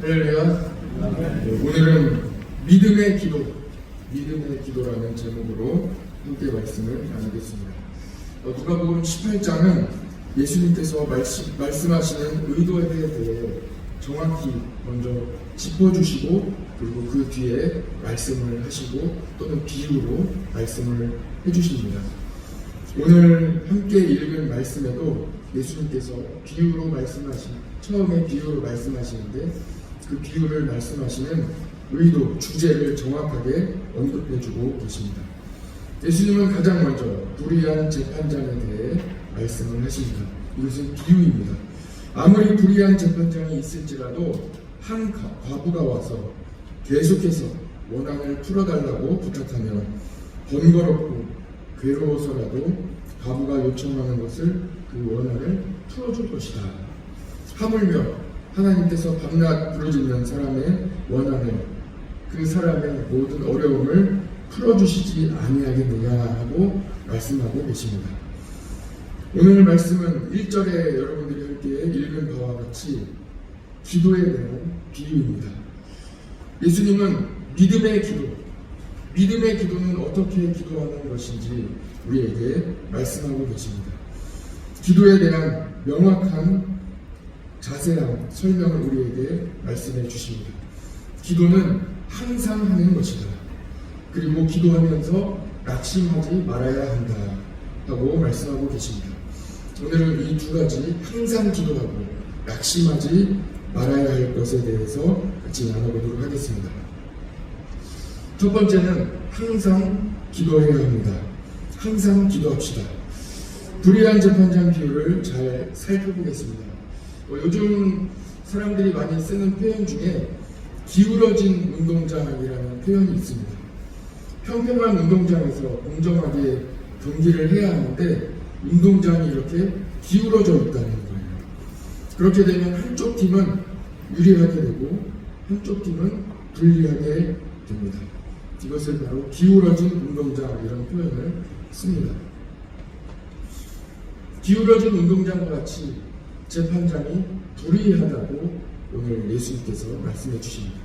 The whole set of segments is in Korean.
할렐루야. 네, 오늘은 믿음의 기도, 믿음의 기도라는 제목으로 함께 말씀을 나누겠습니다. 어, 누가복음 18장은 예수님께서 말씀, 말씀하시는 의도에 대해 정확히 먼저 짚어주시고 그리고 그 뒤에 말씀을 하시고 또는 비유로 말씀을 해주십니다. 오늘 함께 읽은 말씀에도 예수님께서 비유로 말씀하신 처음에 비유로 말씀하시는데 그 비유를 말씀하시는 의도 주제를 정확하게 언급해주고 계십니다. 예수님은 가장 먼저 불의한 재판장에 대해 말씀을 하십니다. 이것은 비유입니다. 아무리 불의한 재판장이 있을지라도 한 가- 과부가 와서 계속해서 원한을 풀어달라고 부탁하면 번거롭고 괴로워서라도 과부가 요청하는 것을 그 원한을 풀어줄 것이다. 하물며 하나님께서 밤낮 부르짖는 사람의 원한을 그 사람의 모든 어려움을 풀어주시지 아니하겠느냐 하고 말씀하고 계십니다. 오늘 말씀은 1절에 여러분들이 함께 읽은 바와 같이 기도에 대한 비유입니다. 예수님은 믿음의 기도, 믿음의 기도는 어떻게 기도하는 것인지 우리에게 말씀하고 계십니다. 기도에 대한 명확한 자세한 설명을 우리에게 말씀해 주십니다. 기도는 항상 하는 것이다. 그리고 기도하면서 낙심하지 말아야 한다. 하고 말씀하고 계십니다. 오늘은 이 두 가지 항상 기도하고 낙심하지 말아야 할 것에 대해서 같이 나눠보도록 하겠습니다. 첫 번째는 항상 기도해야 합니다. 항상 기도합시다. 불의한 재판장 비유를 잘 살펴보겠습니다. 어, 요즘 사람들이 많이 쓰는 표현 중에 기울어진 운동장이라는 표현이 있습니다. 평평한 운동장에서 공정하게 경기를 해야 하는데 운동장이 이렇게 기울어져 있다는 거예요. 그렇게 되면 한쪽 팀은 유리하게 되고 한쪽 팀은 불리하게 됩니다. 이것을 바로 기울어진 운동장 이런 표현을 씁니다. 기울어진 운동장과 같이 재판장이 불의하다고 오늘 예수님께서 말씀해 주십니다.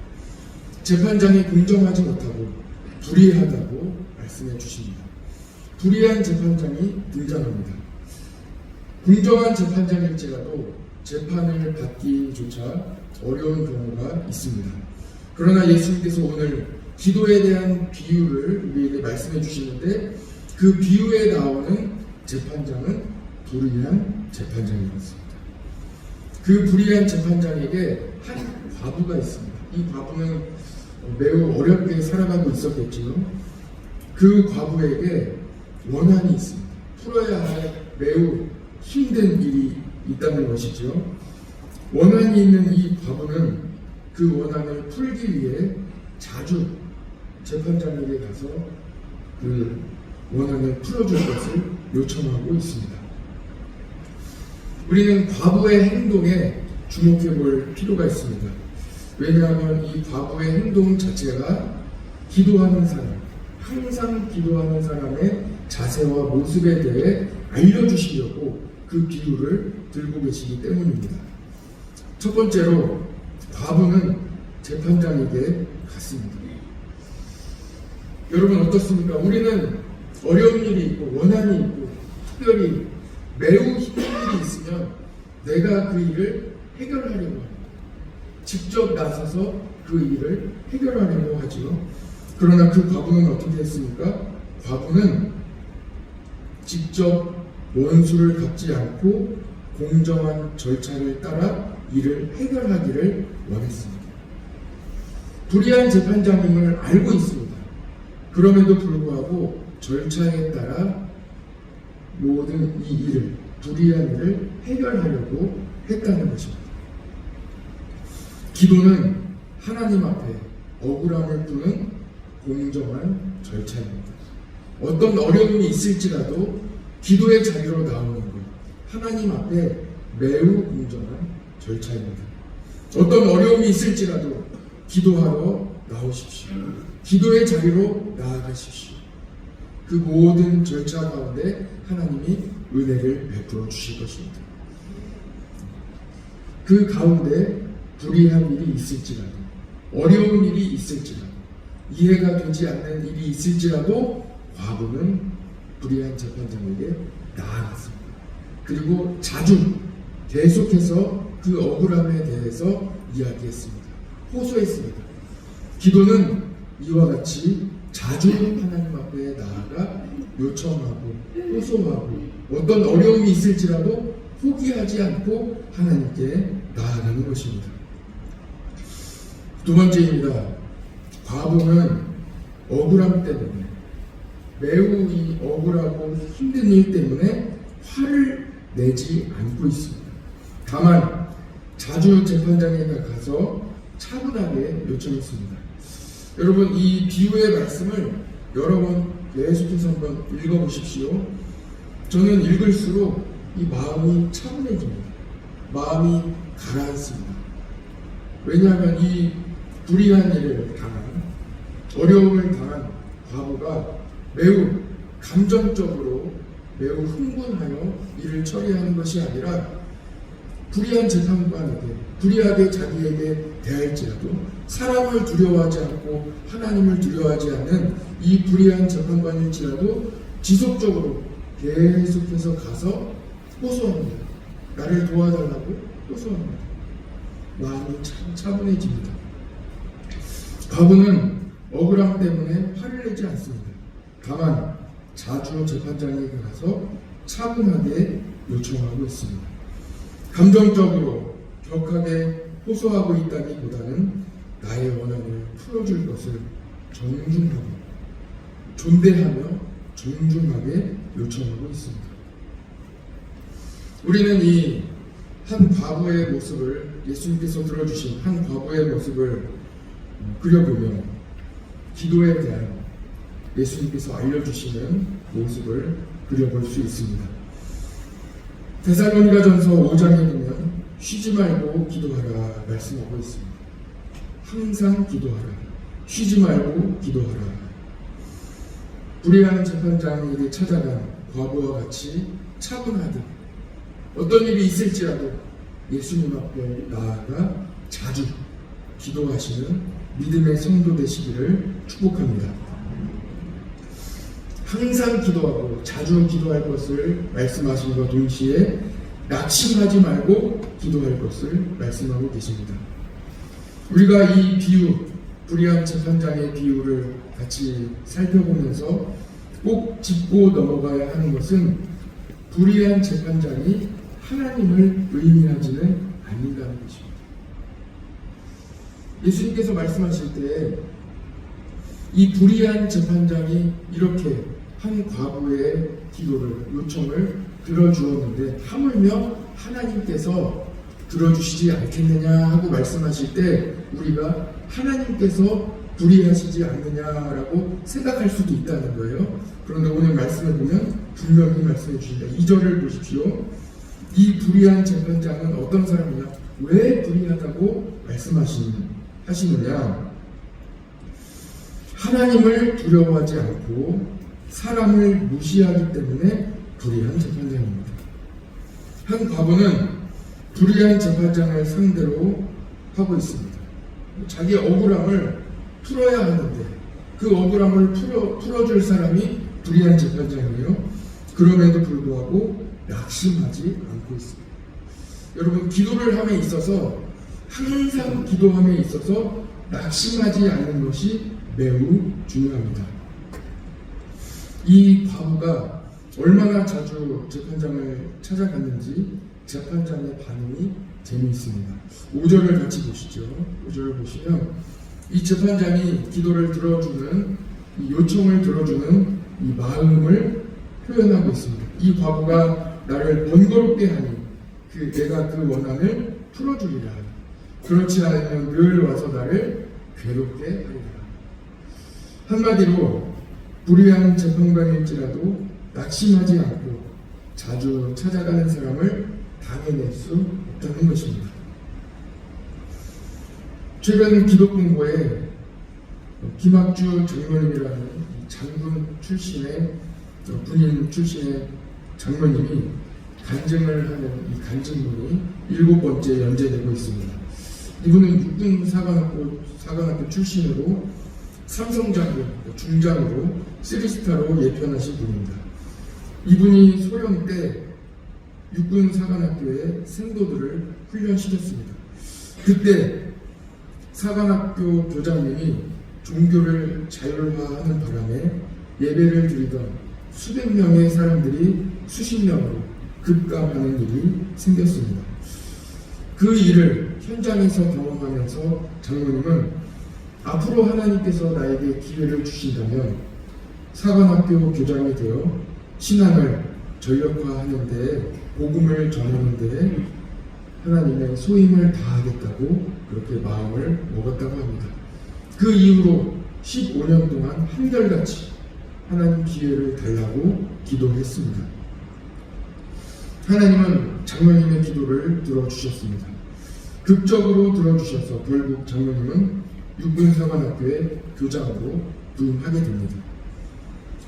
재판장이 공정하지 못하고 불의하다고 말씀해 주십니다. 불의한 재판장이 등장합니다. 공정한 재판장일지라도 재판을 받기조차 어려운 경우가 있습니다. 그러나 예수님께서 오늘 기도에 대한 비유를 우리에게 말씀해 주시는데 그 비유에 나오는 재판장은 불의한 재판장이었습니다. 그 불의한 재판장에게 한 과부가 있습니다. 이 과부는 매우 어렵게 살아가고 있었겠지만 그 과부에게 원한이 있습니다. 풀어야 할 매우 힘든 일이 있다는 것이죠. 원한이 있는 이 과부는 그 원한을 풀기 위해 자주 재판장에게 가서 그 원한을 풀어줄 것을 요청하고 있습니다. 우리는 과부의 행동에 주목해 볼 필요가 있습니다. 왜냐하면 이 과부의 행동 자체가 기도하는 사람, 항상 기도하는 사람의 자세와 모습에 대해 알려주시려고 그 비유를 들고 계시기 때문입니다. 첫 번째로 과부는 재판장에게 갔습니다. 여러분 어떻습니까? 우리는 어려운 일이 있고 원한이 있고 특별히 매우 힘든 일이 있으면 내가 그 일을 해결하려고 합니다. 직접 나서서 그 일을 해결하려고 하지요. 그러나 그 과부는 어떻게 했습니까? 과부는 직접 원수를 갚지 않고 공정한 절차를 따라 일을 해결하기를 원했습니다. 불의한 재판장임을 알고 있습니다. 그럼에도 불구하고 절차에 따라 모든 이 일을 불의한 일을 해결하려고 했다는 것입니다. 기도는 하나님 앞에 억울함을 푸는 공정한 절차입니다. 어떤 어려움이 있을지라도 기도의 자리로 나오는 것, 하나님 앞에 매우 공정한 절차입니다. 어떤 어려움이 있을지라도 기도하러 나오십시오. 기도의 자리로 나아가십시오. 그 모든 절차 가운데 하나님이 은혜를 베풀어 주실 것입니다. 그 가운데 불의한 일이 있을지라도 어려운 일이 있을지라도 이해가 되지 않는 일이 있을지라도 과부는 불의한 재판장에게 나아갔습니다. 그리고 자주 계속해서 그 억울함에 대해서 이야기했습니다. 호소했습니다. 기도는 이와 같이 자주 하나님 앞에 나아가 요청하고 호소하고 어떤 어려움이 있을지라도 포기하지 않고 하나님께 나아가는 것입니다. 두 번째입니다. 과부는 억울함 때문에 매우 이 억울하고 힘든 일 때문에 화를 내지 않고 있습니다. 다만 자주 재판장에 가서 차분하게 요청했습니다. 여러분 이 비유의 말씀을 여러 번 계속해서 한번 읽어보십시오. 저는 읽을수록 이 마음이 차분해집니다. 마음이 가라앉습니다. 왜냐하면 이 불의한 일을 당한 어려움을 당한 과부가 매우 감정적으로 매우 흥분하여 일을 처리하는 것이 아니라 불의한 재판관에게 불의하게 자기에게 대할지라도 사람을 두려워하지 않고 하나님을 두려워하지 않는 이 불의한 재판관일지라도 지속적으로 계속해서 가서 호소합니다. 나를 도와달라고 호소합니다. 마음이 참 차분해집니다. 과부는 억울함 때문에 화를 내지 않습니다. 다만 자주 재판장에게 가서 차분하게 요청하고 있습니다. 감정적으로 격하게 호소하고 있다기보다는 나의 원한을 풀어줄 것을 정중하게 존대하며 존중하게 요청하고 있습니다. 우리는 이 한 과부의 모습을 예수님께서 들어주신 한 과부의 모습을 그려보면 기도에 대한 예수님께서 알려주시는 모습을 그려볼 수 있습니다. 데살로니가 전서 5장에 보면 쉬지 말고 기도하라 말씀하고 있습니다. 항상 기도하라. 쉬지 말고 기도하라. 불의한 재판장에게 찾아간 과부와 같이 차분하듯 어떤 일이 있을지라도 예수님 앞에 나아가 자주 기도하시는 믿음의 성도 되시기를 축복합니다. 항상 기도하고 자주 기도할 것을 말씀하심과 동시에 낙심하지 말고 기도할 것을 말씀하고 계십니다. 우리가 이 비유, 불의한 재판장의 비유를 같이 살펴보면서 꼭 짚고 넘어가야 하는 것은 불의한 재판장이 하나님을 의미하지는 않는다는 것입니다. 예수님께서 말씀하실 때 이 불의한 재판장이 이렇게 한 과부의 기도를 요청을 들어주었는데 하물며 하나님께서 들어주시지 않겠느냐 하고 말씀하실 때 우리가 하나님께서 불의하시지 않느냐라고 생각할 수도 있다는 거예요. 그런데 오늘 말씀을 보면 분명히 말씀해 주신다. 2절을 보십시오. 이 불의한 재판장은 어떤 사람이냐? 왜 불의하다고 말씀하시느냐? 하나님을 두려워하지 않고 사람을 무시하기 때문에 불의한 재판장입니다. 한 과부는 불의한 재판장을 상대로 하고 있습니다. 자기 억울함을 풀어야 하는데 그 억울함을 풀어, 풀어줄 사람이 불의한 재판장이에요. 그럼에도 불구하고 낙심하지 않고 있습니다. 여러분 기도를 함에 있어서 항상 기도함에 있어서 낙심하지 않는 것이 매우 중요합니다. 이 과부가 얼마나 자주 재판장을 찾아갔는지 재판장의 반응이 재미있습니다. 5절을 같이 보시죠. 5절을 보시면 이 재판장이 기도를 들어주는 이 요청을 들어주는 이 마음을 표현하고 있습니다. 이 과부가 나를 번거롭게 하니 그 내가 그 원한을 풀어주리라. 그렇지 않으면 늘 와서 나를 괴롭게 하리라. 한마디로 불의한 재판관일지라도 낙심하지 않고 자주 찾아가는 사람을 당해낼 수 없다는 것입니다. 최근 기독공고에 김학주 장로님이라는 장군 출신의 군인 출신의 장로님이 간증을 하는 이 간증문이 일곱 번째 연재되고 있습니다. 이분은 육군 사관학교 사관학교 출신으로 삼성장군 중장으로 쓰리스타로 예편하신 분입니다. 이분이 소령 때 육군 사관학교에 생도들을 훈련시켰습니다. 그때 사관학교 교장님이 종교를 자율화하는 바람에 예배를 드리던 수백 명의 사람들이 수십 명으로 급감하는 일이 생겼습니다. 그 일을 현장에서 경험하면서 장로님은 앞으로 하나님께서 나에게 기회를 주신다면 사관학교 교장이 되어 신앙을 전력화하는 데 복음을 전하는데 하나님의 소임을 다하겠다고 그렇게 마음을 먹었다고 합니다. 그 이후로 15년 동안 한결같이 하나님 기회를 달라고 기도했습니다. 하나님은 장로님의 기도를 들어주셨습니다. 극적으로 들어주셔서 결국 장로님은 육군사관학교의 교장으로 부임하게 됩니다.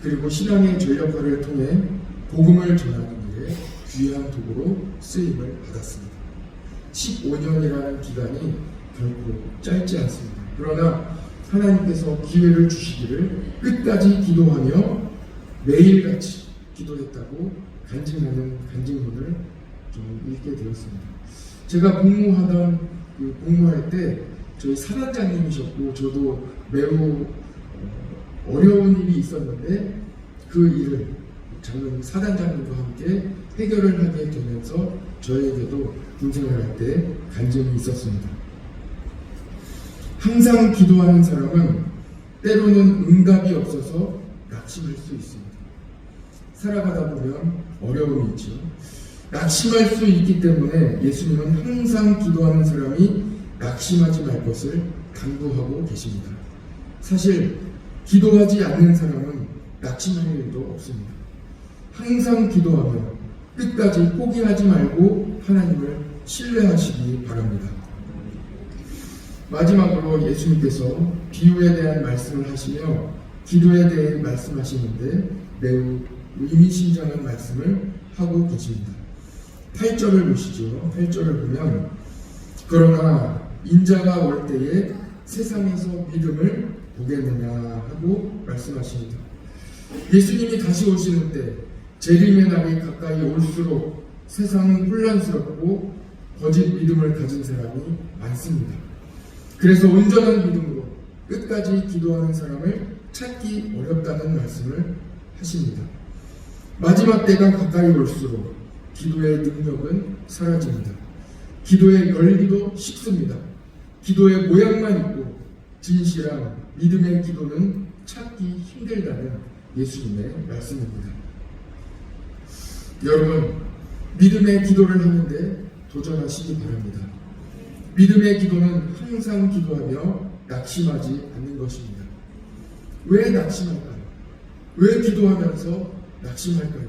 그리고 신앙의 전력화를 통해 복음을 전하는 일에 귀한 도구로 쓰임을 받았습니다. 15년이라는 기간이 결코 짧지 않습니다. 그러나 하나님께서 기회를 주시기를 끝까지 기도하며 매일같이 기도했다고 간증하는 간증문을 좀 읽게 되었습니다. 제가 복무하던 그 복무할 때 저희 사단장님이셨고 저도 매우 어, 어려운 일이 있었는데 그 일을 장로님 사단장님과 함께 해결을 하게 되면서 저에게도 군생활 할때 간증이 있었습니다. 항상 기도하는 사람은 때로는 응답이 없어서 낙심할 수 있습니다. 살아가다 보면 어려움이 있죠. 낙심할 수 있기 때문에 예수님은 항상 기도하는 사람이 낙심하지 말 것을 강구하고 계십니다. 사실 기도하지 않는 사람은 낙심할 일도 없습니다. 항상 기도하며 끝까지 포기하지 말고 하나님을 신뢰하시기 바랍니다. 마지막으로 예수님께서 비유에 대한 말씀을 하시며 기도에 대해 말씀하시는데 매우 의미심장한 말씀을 하고 계십니다. 8절을 보시죠. 8절을 보면 그러나 인자가 올 때에 세상에서 믿음을 보겠느냐 하고 말씀하십니다. 예수님이 다시 오시는 때 재림의 날이 가까이 올수록 세상은 혼란스럽고 거짓 믿음을 가진 사람이 많습니다. 그래서 온전한 믿음으로 끝까지 기도하는 사람을 찾기 어렵다는 말씀을 하십니다. 마지막 때가 가까이 올수록 기도의 능력은 사라집니다. 기도의 열기도 식습니다. 기도의 모양만 있고 진실한 믿음의 기도는 찾기 힘들다는 예수님의 말씀입니다. 여러분, 믿음의 기도를 하는데 도전하시기 바랍니다. 믿음의 기도는 항상 기도하며 낙심하지 않는 것입니다. 왜 낙심할까요? 왜 기도하면서 낙심할까요?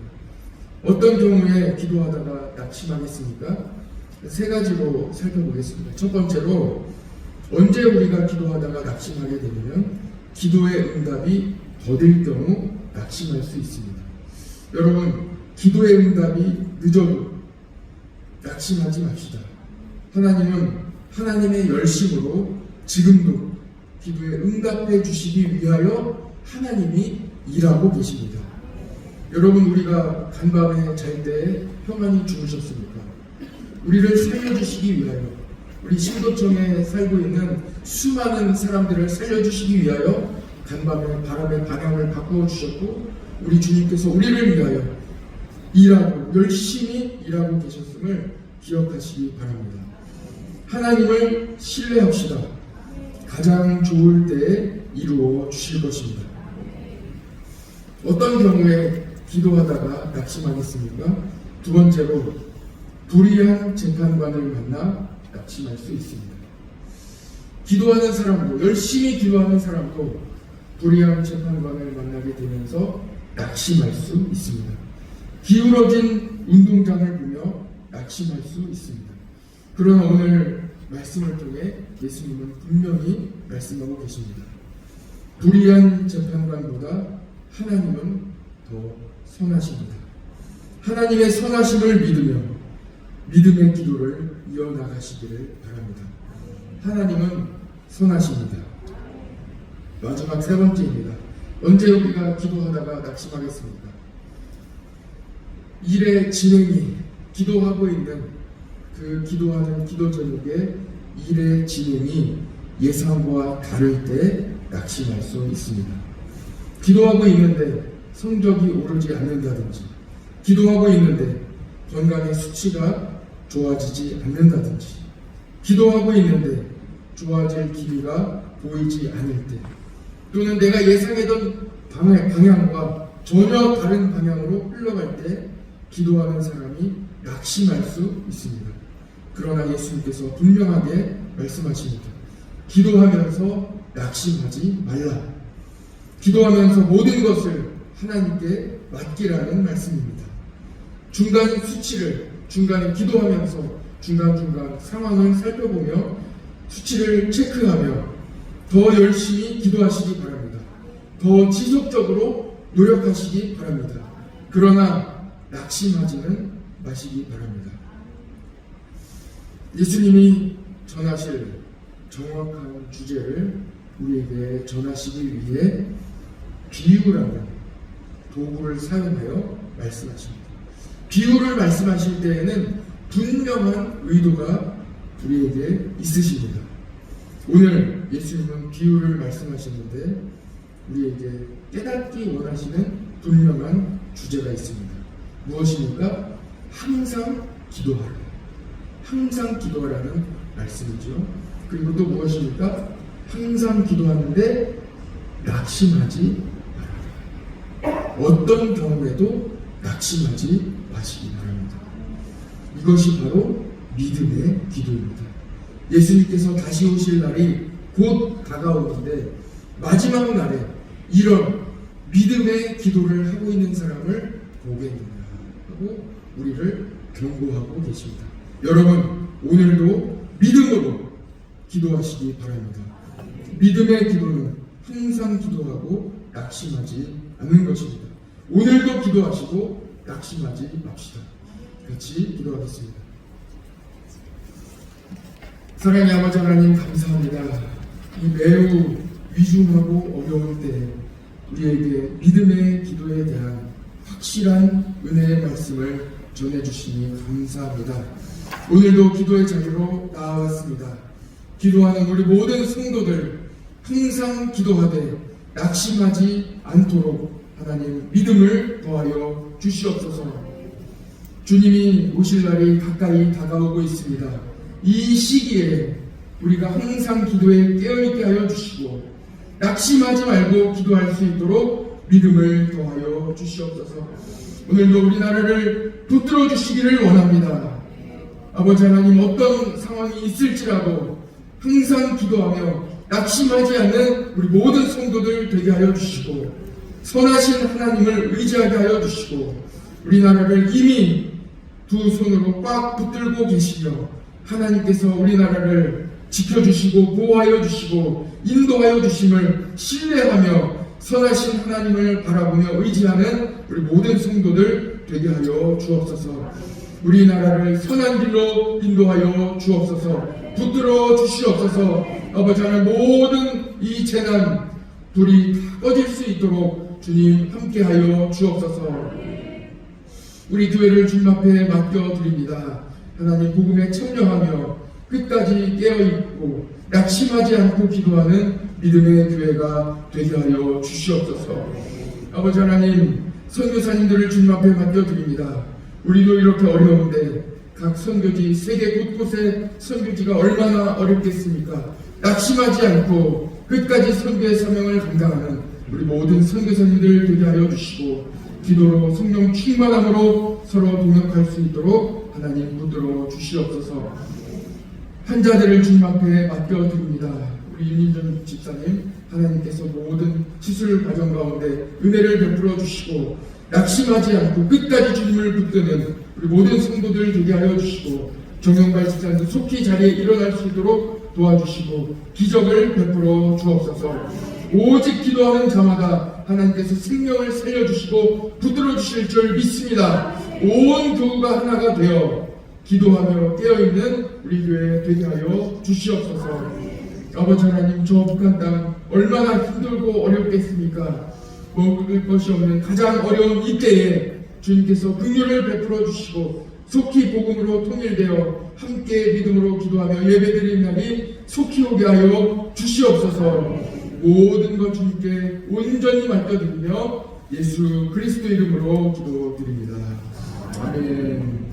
어떤 경우에 기도하다가 낙심하겠습니까? 세 가지로 살펴보겠습니다. 첫 번째로 언제 우리가 기도하다가 낙심하게 되면 기도의 응답이 더딜 경우 낙심할 수 있습니다. 여러분, 기도의 응답이 늦어도 낙심하지 맙시다. 하나님은 하나님의 열심으로 지금도 기도에 응답해 주시기 위하여 하나님이 일하고 계십니다. 여러분 우리가 간밤에 잘 때 평안히 주무셨습니까? 우리를 살려주시기 위하여 우리 신도청에 살고 있는 수많은 사람들을 살려주시기 위하여 간밤에 바람의 방향을 바꾸어 주셨고 우리 주님께서 우리를 위하여 일하고 열심히 일하고 계셨음을 기억하시기 바랍니다. 하나님을 신뢰합시다. 가장 좋을 때에 이루어 주실 것입니다. 어떤 경우에 기도하다가 낙심하겠습니까? 두 번째로 불의한 재판관을 만나 낙심할 수 있습니다. 기도하는 사람도 열심히 기도하는 사람도 불의한 재판관을 만나게 되면서 낙심할 수 있습니다. 기울어진 운동장을 보며 낙심할 수 있습니다. 그러나 오늘 말씀을 통해 예수님은 분명히 말씀하고 계십니다. 불의한 재판관보다 하나님은 더 선하십니다. 하나님의 선하심을 믿으며 믿음의 기도를 이어나가시기를 바랍니다. 하나님은 선하십니다. 마지막 세 번째입니다. 언제 우리가 기도하다가 낙심하겠습니까? 일의 진행이 기도하고 있는 그 기도하는 기도 제목의 일의 진행이 예상과 다를 때 낙심할 수 있습니다. 기도하고 있는데 성적이 오르지 않는다든지, 기도하고 있는데 건강의 수치가 좋아지지 않는다든지, 기도하고 있는데 좋아질 기미가 보이지 않을 때, 또는 내가 예상했던 방향- 방향과 전혀 다른 방향으로 흘러갈 때 기도하는 사람이 낙심할 수 있습니다. 그러나 예수님께서 분명하게 말씀하십니다. 기도하면서 낙심하지 말라. 기도하면서 모든 것을 하나님께 맡기라는 말씀입니다. 중간 수치를 중간에 기도하면서 중간중간 상황을 살펴보며 수치를 체크하며 더 열심히 기도하시기 바랍니다. 더 지속적으로 노력하시기 바랍니다. 그러나 낙심하지는 마시기 바랍니다. 예수님이 전하실 정확한 주제를 우리에게 전하시기 위해 비유라는 도구를 사용하여 말씀하십니다. 비유를 말씀하실 때에는 분명한 의도가 우리에게 있으십니다. 오늘 예수님은 비유를 말씀하셨는데 우리에게 깨닫기 원하시는 분명한 주제가 있습니다. 무엇입니까? 항상 기도하라. 항상 기도하라는 말씀이죠. 그리고 또 무엇입니까? 항상 기도하는데 낙심하지 말아라. 어떤 경우에도 낙심하지 마시기 바랍니다. 이것이 바로 믿음의 기도입니다. 예수님께서 다시 오실 날이 곧 다가오는데 마지막 날에 이런 믿음의 기도를 하고 있는 사람을 보겠느냐 하고 우리를 경고하고 계십니다. 여러분 오늘도 믿음으로 기도하시기 바랍니다. 믿음의 기도는 항상 기도하고 낙심하지 않는 것입니다. 오늘도 기도하시고 낙심하지 맙시다. 같이 기도하겠습니다. 사랑의 아버지 하나님 감사합니다. 이 매우 위중하고 어려운 때 우리에게 믿음의 기도에 대한 확실한 은혜의 말씀을 전해 주시니 감사합니다. 오늘도 기도의 자리로 나아왔습니다. 기도하는 우리 모든 성도들 항상 기도하되 낙심하지 않도록 하나님 믿음을 더하여 주시옵소서. 주님이 오실 날이 가까이 다가오고 있습니다. 이 시기에 우리가 항상 기도에 깨어있게 하여 주시고 낙심하지 말고 기도할 수 있도록 믿음을 더하여 주시옵소서. 오늘도 우리나라를 붙들어 주시기를 원합니다. 아버지 하나님 어떤 상황이 있을지라도 항상 기도하며 낙심하지 않는 우리 모든 성도들 되게 하여 주시고 선하신 하나님을 의지하게 하여 주시고 우리나라를 이미 두 손으로 꽉 붙들고 계시며 하나님께서 우리나라를 지켜주시고 보호하여 주시고 인도하여 주심을 신뢰하며 선하신 하나님을 바라보며 의지하는 우리 모든 성도들 되게 하여 주옵소서. 우리나라를 선한 길로 인도하여 주옵소서. 붙들어 주시옵소서. 아버지 하나님 모든 이 재난 불이 다 꺼질 수 있도록 주님 함께하여 주옵소서. 우리 교회를 주님 앞에 맡겨 드립니다. 하나님 복음에 참여하며 끝까지 깨어 있고 낙심하지 않고 기도하는 믿음의 교회가 되게 하여 주시옵소서. 아버지 하나님 선교사님들을 주님 앞에 맡겨드립니다. 우리도 이렇게 어려운데 각 선교지 세계 곳곳에 선교지가 얼마나 어렵겠습니까? 낙심하지 않고 끝까지 선교의 사명을 감당하는 우리 모든 선교사님들 되게 하여 주시고 기도로 성령 충만함으로 서로 동역할 수 있도록 하나님 붙들어 주시옵소서. 환자들을 주님 앞에 맡겨드립니다. 우리 윤인전 집사님 하나님께서 모든 시술 과정 가운데 은혜를 베풀어 주시고 낙심하지 않고 끝까지 주님을 붙드는 우리 모든 성도들 되게 하여 주시고 정영발 집사님도 속히 자리에 일어날 수 있도록 도와주시고 기적을 베풀어 주옵소서. 오직 기도하는 자마다 하나님께서 생명을 살려주시고 붙들어 주실 줄 믿습니다. 온 교우가 하나가 되어 기도하며 깨어있는 우리 교회 되게 하여 주시옵소서. 아버지 하나님 저 북한 땅 얼마나 힘들고 어렵겠습니까? 먹을 것이 없는 가장 어려운 이때에 주님께서 긍휼을 베풀어 주시고 속히 복음으로 통일되어 함께 믿음으로 기도하며 예배드리는 날이 속히 오게 하여 주시옵소서. 모든 것 주님께 온전히 맡겨드리며 예수 그리스도 이름으로 기도드립니다. 아멘.